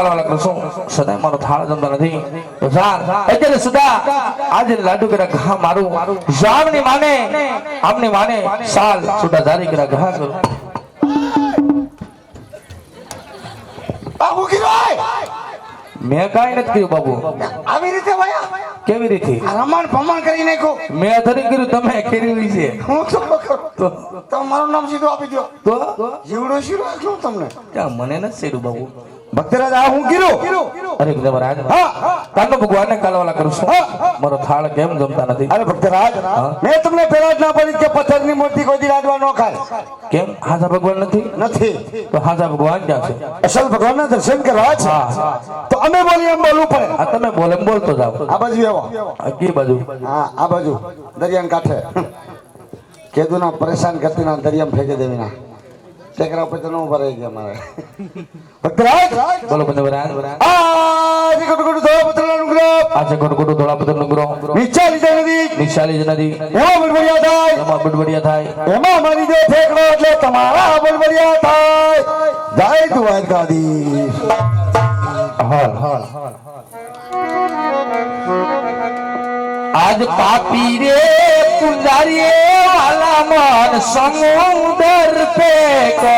કાલવાલા કરશો સદાય મારો થાળ જમતા નથી. અત્યારે સદા આજે લાડુ કર્યા ઘા મારું. જામની માને આમની માને. સાલ સુડા જારી કર્યા ઘા કરું. બાબુ ગીરાય મેં કાંઈ નથી કર્યું બાબુ. આવી રીતે વયા? કેવી રીતે? રમણ ભમણ કરી નાખ્યો. મેં અધરી કર્યું તમે કર્યું છે. હું તો તો? તો મારું નામ સીધું આપી દો તો? જીવડો શીરો આટલું તમને. મને નથી શીરું બાબુ. ભક્તરાજ આ હું ગીરો અરે તમારા આજ કાનો ભગવાનને કાલવાલા કરું છું. મારો થાળ કેમ જમતા નથી? અરે ભક્તરાજ મેં તમને પેલા જ ના પડી કે પથ્થરની મૂર્તિ કોઈ દી રાજવા ન ખાય. કેમ? હાજા ભગવાન નથી? નથી. તો હાજા ભગવાન ક્યાં છે? અસલ ભગવાનના દર્શન કરવા છે. હા. તો અમે બોલીએ એમ બોલવું પડે. આ તમે બોલે એમ બોલતો જાઓ. આ બાજુ આવો. આ બાજુ? હા આ બાજુ. દરિયાન કાંઠે. કેદુના પરેશાન કરતી ના દરિયામાં ફેંકી દેવીના. ટેકરા ઉપર તો ઊભા રહી ગયા મારે બોલો બંને વરાન આ જીગટ ગુડ ધોળા નુગ્રહ આજે ગોટગોટો ધોળા પથર નો ગ્રહ નીચા લીધે નથી નિશાલી જ નથી એમાં બડબડિયા થાય એમાં બડબડિયા થાય એમાં મારી દે ઠેકડો એટલે તમારા બડબડિયા થાય જય દ્વારકાધીશ હાલ હાલ આજ પાપી રે પુંજારી વાલા મન સમુદર પે કો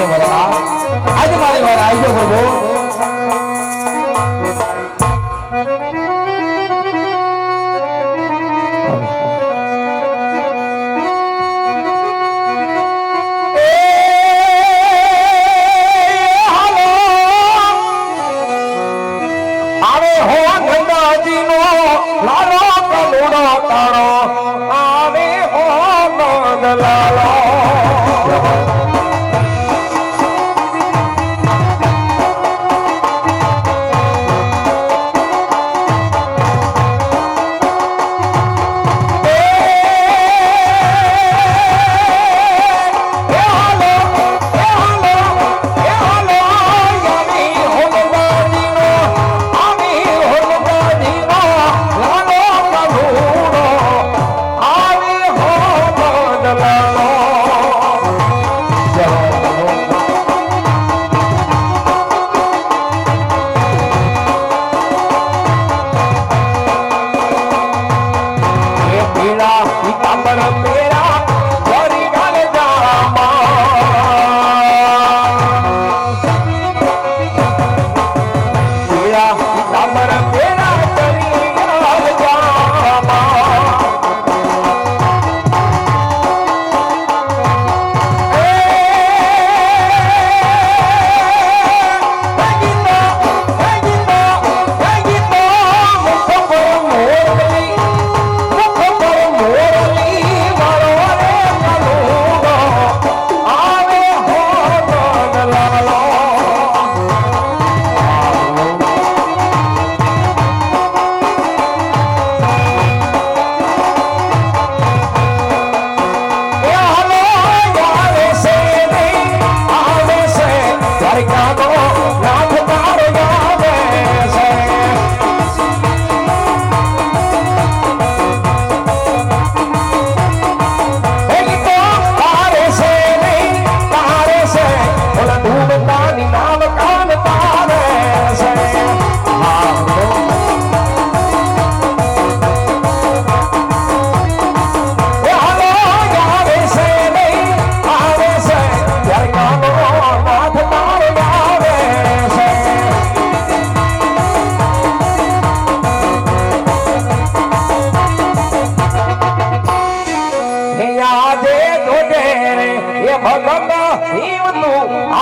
હે વલ્લા આજે મારી વાર આવજો પ્રભુ.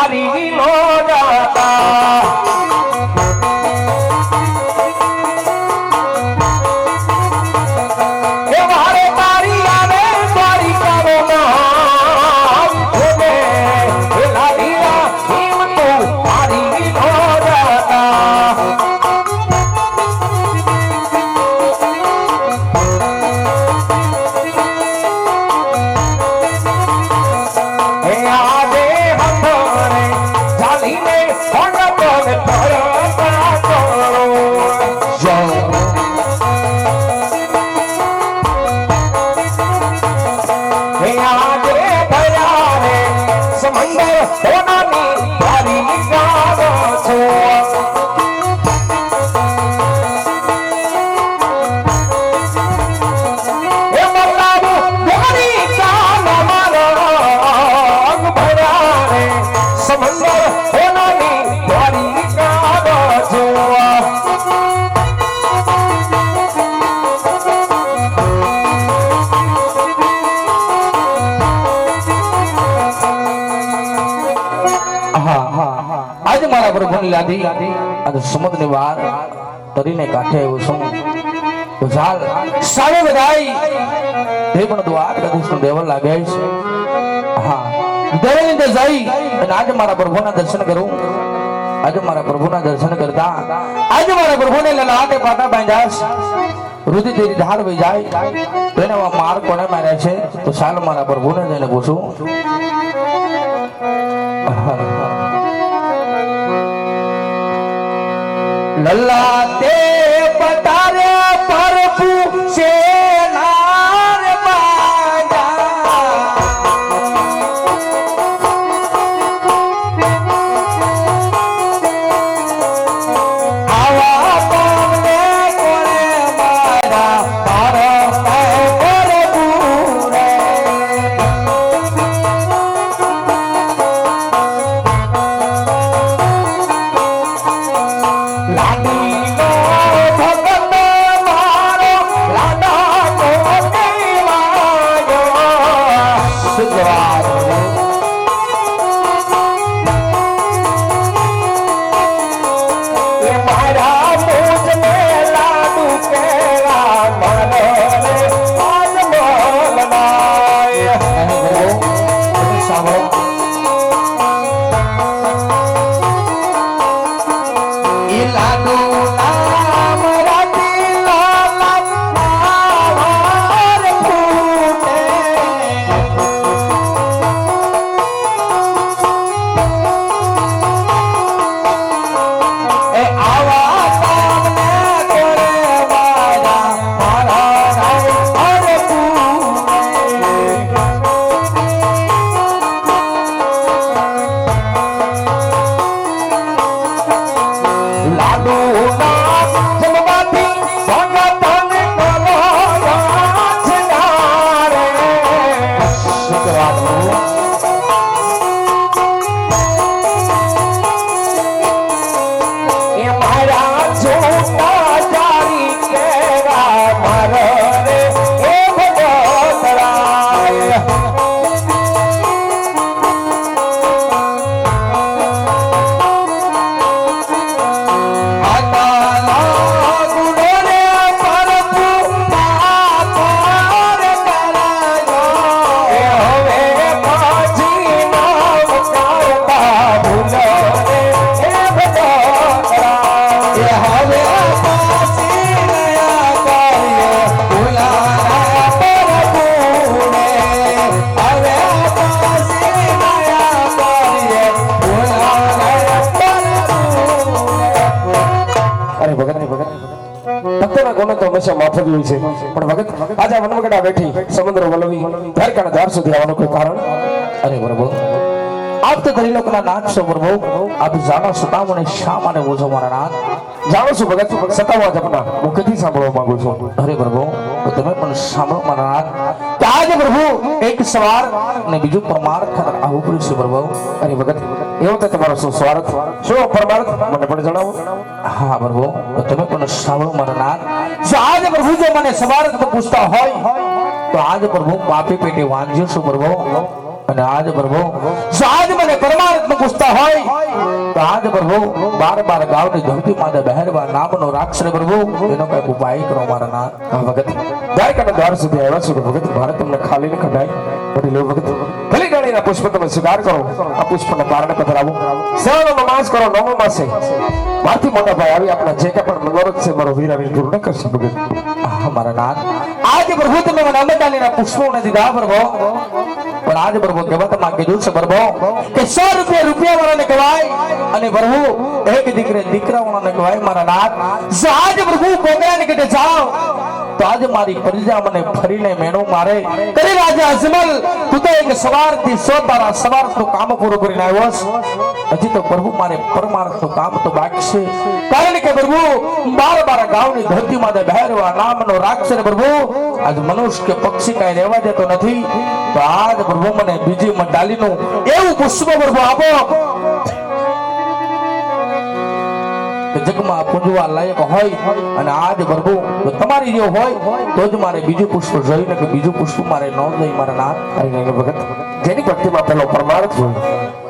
તું સમંદર આજે મારા પ્રભુની લાદી અને સમુદ્રની વાર તરીને કાંઠે આવ્યો છું. ચાલ, સામે બધાય તે પણ દ્વાર કદીશનું દેવલ લાગે છે? હા, દેવલની અંદર જઈ અને આજે મારા પ્રભુના દર્શન કરું. આજે મારા પ્રભુના દર્શન કરતા. આજે મારા પ્રભુને લલાટે પાટા બાંધ્યા રુધિર તેરી ધાર વહી જાય. તેને માર કોને માર્યા છે? તો સાલ મારા પ્રભુને જઈને પૂછું. நல்லா હોય છે. પણ વખત આજે આ બેઠી સમુદ્ર વલવી દ્વારકાના ધાર સુધી આવવાનું કોઈ કારણ? અરે પ્રભુ, આપ તો દરેક લોકોના નાથ છો પ્રભુ. આપ જાણો સુતા મને શા માટે બોલશો મારા નાથ જાણો છું ભગત, સતાવા જપના મુખથી સાંભળવા માંગુ છું. અરે પ્રભુ તમે પણ સાંભળો મારા નાથ આજે પ્રભુ એક સવાર અને બીજું પરમાર્થ આવું કર્યું છે પ્રભુ. અરે ભગત, એવો તો તમારો શું સ્વાર્થ? શું પરમાર્થ? મને પણ જણાવો. હા પ્રભુ તમે પણ સાંભળો મારા નાથ જો આજે પ્રભુ જો મને સવાર પૂછતા હોય, તો આજે પ્રભુ પાપી પેટે વાંચ્યો છું પ્રભુ. અને આજ પ્રભુ, જો આજ મને પરમાત્મા પૂછતા હોય, તો આજ પ્રભુ બાર બાર ગાવની ધમતી માથે બહેરવા નામનો રાક્ષસ પ્રભુ. એનો કંઈક ઉપાય કરો મારા ના વખત. દ્વારકાના દ્વાર સુધી આવ્યા છો ભગત ભારત તમને ખાલી ન કઢાય વળી લો ભગત ભલે ગાડીના પુષ્પ તમે સ્વીકાર કરો આ પુષ્પને પારણે પધરાવો સૌનો નમાઝ કરો નવમો માસે માથી મોટા ભાઈ આવી આપણા જે કે પણ મનોરથ છે મારો વીર આવીને પૂર્ણ કરશે ભગત. આહ, મારા નાથ. આજે પ્રભુ તમે મને અમદાલીના પુષ્પો નથી દીધા પ્રભુ પણ આજે પ્રભુ કહેવતમાં કીધું છે પ્રભુ કે સો રૂપિયા રૂપિયા વાળાને કહેવાય અને પ્રભુ એક દીકરે દીકરા વાળાને કહેવાય મારા નાથ. જો આજે પ્રભુ કોગરાને કીધે જાઓ તો આજે મારી પ્રજા મને ફરીને મેણું મારે. કરી રાજા અજમલ, તું તો એક સવારથી સો તારા તો કામ પૂરું કરીને આવ્યો હજી તો પ્રભુ મારે પરમાર્થનું કામ તો બાકી છે. કારણ કે પ્રભુ, બાર બાર ગામની ધરતી માથે બહેરવા નામનો રાક્ષસ પ્રભુ, આજ મનુષ્ય કે પક્ષી કઈ રહેવા દેતો નથી. તો આજ પ્રભુ મને બીજી મડાલીનું એવું પુષ્પ પ્રભુ આપો. જગમાં પૂજવા લાયક હોય અને આજ પ્રભુ જો તમારી જો હોય તો જ મારે બીજું પુષ્પ જોઈને કે બીજું પુષ્પ મારે ન જોઈ મારા નાથ. અરે ભગત. જેની ભક્તિમાં પેલો પરમાર્થ હોય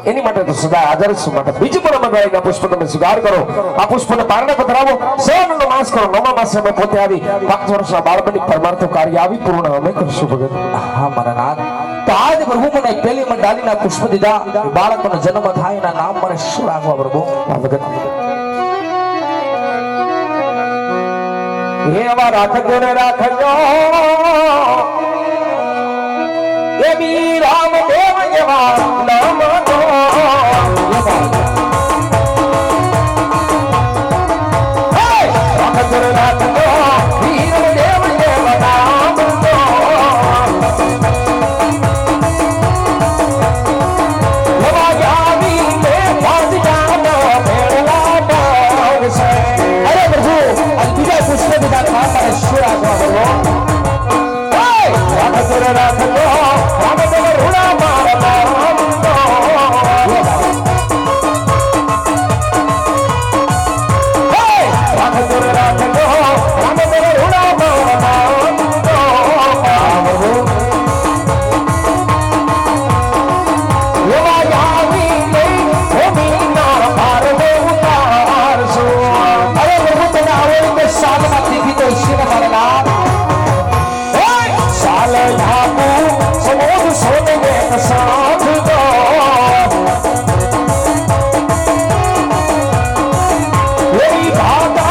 એની માટે તો સદા છું. માટે બીજું પણ અમે ગાડીના પુષ્પ તમે સ્વીકાર કરો. આ પુષ્પને પારણે પધરાવો. સૌનો માસ કરો. નવમા માસે અમે પોતે આવી પાંચ વર્ષના બાળપણની પરમાર્થ કાર્ય આવી પૂર્ણ અમે કરશું ભગત. હા મારા નાથ. તો આજ પ્રભુ મને પેલી મંડાલીના પુષ્પ દીધા. બાળકોનો જન્મ થાય એના નામ મને શું રાખવા પ્રભુ? ભગત. આવા રાખજો ને રાખજો. એ બી રામ દેવ જેવા નામ તો.